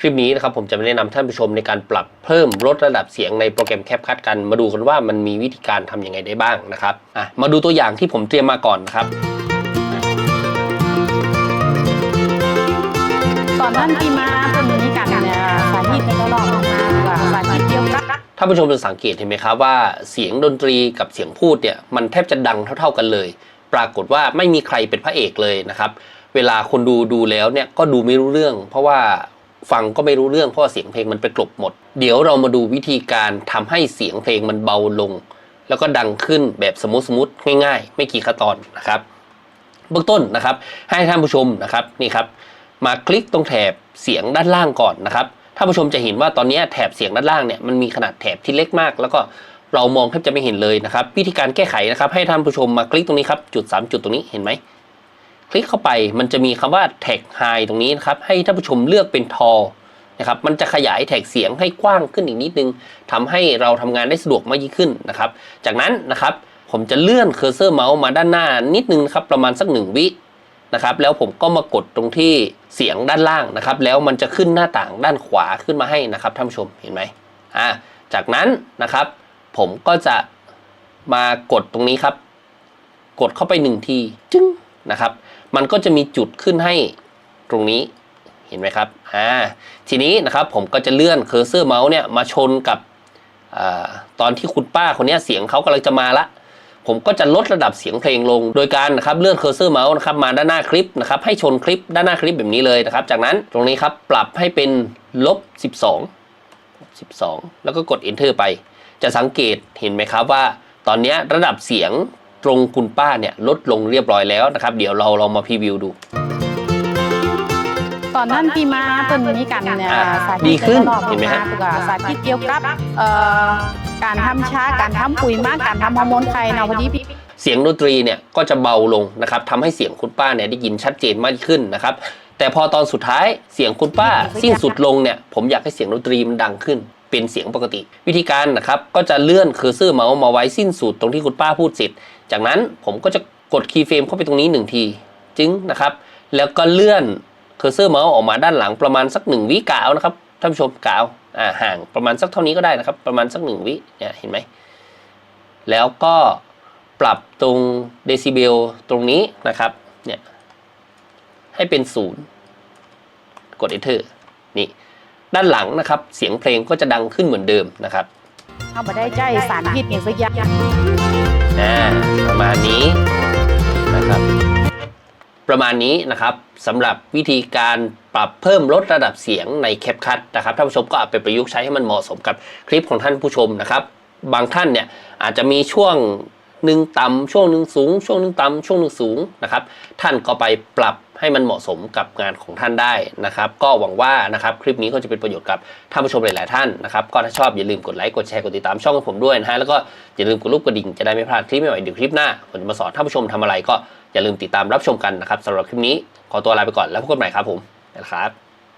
คลิปนี้นะครับผมจะมาแนะนำท่านผู้ชมในการปรับเพิ่มลดระดับเสียงในโปรแกรมแคปคัดกัน มาดูกันว่ามันมีวิธีการทำยังไงได้บ้างนะครับอะมาดูตัวอย่างที่ผมเตรียมมาก่อนนะครับตอนนั้นที่มาเป็นอย่างนี้กันเนี่ยสาธิตก็ลองมาว่าสาธิตเกี่ยวกับท่านผู้ชมจะสังเกตเห็นไหมครับว่าเสียงดนตรีกับเสียงพูดเนี่ยมันแทบจะดังเท่า ๆกันเลย ปรากฏว่าไม่มีใครเป็นพระเอกเลยนะครับ เวลาคนดูดูแล้วเนี่ยก็ดูไม่รู้เรื่อง เพราะว่า ฟังก็ไม่รู้เรื่องเพราะเสียงเพลงมันไปกลบหมด เดี๋ยวเรามาดูวิธีการทำให้เสียงเพลงมันเบาลง แล้วก็ดังขึ้นแบบสมมติสมมติง่ายๆ ไม่กี่ขั้นตอนนะครับเบื้องต้นนะครับ ให้ท่านผู้ชมนะครับนี่ครับ มาคลิกตรงแถบเสียงด้านล่างก่อนนะครับท่านผู้ชมจะเห็นว่าตอนนี้แถบเสียงด้านล่างเนี่ยมันมีขนาดแถบที่เล็กมาก แล้วก็เรามองแทบจะไม่เห็นเลยนะครับ วิธีการแก้ไขนะครับ ให้ท่านผู้ชมมาคลิกตรงนี้ครับจุด 3 จุดตรงนี้เห็นไหม คลิกเข้าไปมันจะมีคำว่าแท็กไฮตรงนี้นะครับ ให้ท่านผู้ชมเลือกเป็นทอนะครับ มันจะขยายแท็กเสียงให้กว้างขึ้นอีกนิดนึงทำให้เราทำงานได้สะดวกมากยิ่งขึ้นนะครับ จากนั้นนะครับผมจะเลื่อนเคอร์เซอร์เมาส์มาด้านหน้านิดนึงนะครับประมาณสักหนึ่งวินะครับแล้วผมก็มากดตรงที่เสียงด้านล่างนะครับ แล้วมันจะขึ้นหน้าต่างด้านขวาขึ้นมาให้นะครับท่านผู้ชมเห็นไหมอ่าจากนั้นนะครับ ผมก็จะมากดตรงนี้ครับ กดเข้าไปหนึ่งทีจึ้งนะครับ มันก็จะมีจุดขึ้นให้ตรงนี้เห็นไหมครับอ่าทีนี้นะครับผมก็จะเลื่อนเคอร์เซอร์เมาส์เนี่ยมาชนกับอตอนที่คุณป้าคนนี้เสียงเขากำลังจะมาละ ผมก็จะลดระดับเสียงเพลงลง โดยการนะครับเลื่อนเคอร์เซอร์เมาส์นะครับมาด้านหน้าคลิปนะครับให้ชนคลิปด้านหน้าคลิปแบบนี้เลยนะครับ จากนั้นตรงนี้ครับปรับให้เป็นลบ 12 12 แล้วก็กด enter ไป จะสังเกตเห็นไหมครับว่าตอนนี้ระดับเสียง ตรงคุณป้าเนี่ยลดลงเรียบร้อยแล้วนะครับ เดี๋ยวเราลองมาพรีวิวดู ตอนนั้นที่มาเป็นอย่างนี้กันเนี่ยอ่าสาธิตดีขึ้นก็ลองเห็นไหมฮะมาว่าสาธิตเกี่ยวกับเอ่อการทำชาการทำปุ๋ยมากการทำฮอร์โมนไข่เนาะพอดีพี่ เสียงดนตรีเนี่ยก็จะเบาลงนะครับทำให้เสียงคุณป้าเนี่ยได้ยินชัดเจนมากขึ้นนะครับ แต่พอตอนสุดท้ายเสียงคุณป้าสิ้นสุดลงเนี่ยผมอยากให้เสียงดนตรีมันดังขึ้น เป็นเสียงปกติ วิธีการนะครับก็จะเลื่อนเคอร์เซอร์เมาส์มาไว้สิ้นสุดตรงที่คุณป้าพูดเสร็จ จากนั้นผมก็จะกดคีย์เฟรมเข้าไปตรงนี้หนึ่งทีจึงนะครับ แล้วก็เลื่อนเคอร์เซอร์เมาส์ออกมาด้านหลังประมาณสักหนึ่งวิกาวนะครับท่านผู้ชมกาวอ่าห่างประมาณสักเท่านี้ก็ได้นะครับ ประมาณสักหนึ่งวิเนี่ยเห็นไหมแล้วก็ปรับตรงเดซิเบลตรงนี้นะครับเนี่ยให้เป็นศูนย์กด enter นี่ ด้านหลังนะครับเสียงเพลงก็จะดังขึ้นเหมือนเดิมนะครับเขาบ่ได้ใจสารพิษอย่างสักอย่างอ่าประมาณนี้นะครับประมาณนี้นะครับสำหรับวิธีการปรับเพิ่มลดระดับเสียงในแคปคัทนะครับท่านผู้ชมก็เอาไปประยุกต์ใช้ให้มันเหมาะสมกับคลิปของท่านผู้ชมนะครับ บางท่านเนี่ยอาจจะมีช่วง หนึ่งต่ำช่วงหนึ่งสูง ช่วงหนึ่งต่ำช่วงหนึ่งสูงนะครับ ท่านก็ไปปรับให้มันเหมาะสมกับงานของท่านได้นะครับ ก็หวังว่านะครับคลิปนี้ก็จะเป็นประโยชน์กับท่านผู้ชมหลาย ๆ ท่านนะครับ ก็ถ้าชอบอย่าลืมกดไลค์กดแชร์กดติดตามช่องของผมด้วยนะฮะแล้วก็อย่าลืมกดรูปกระดิ่งจะได้ไม่พลาดคลิปใหม่ๆเดี๋ยวคลิปหน้าผมจะมาสอนท่านผู้ชมทำอะไรก็อย่าลืมติดตามรับชมกันนะครับสำหรับคลิปนี้ขอตัวลาไปก่อนแล้วพบกันใหม่ครับผมนะครับ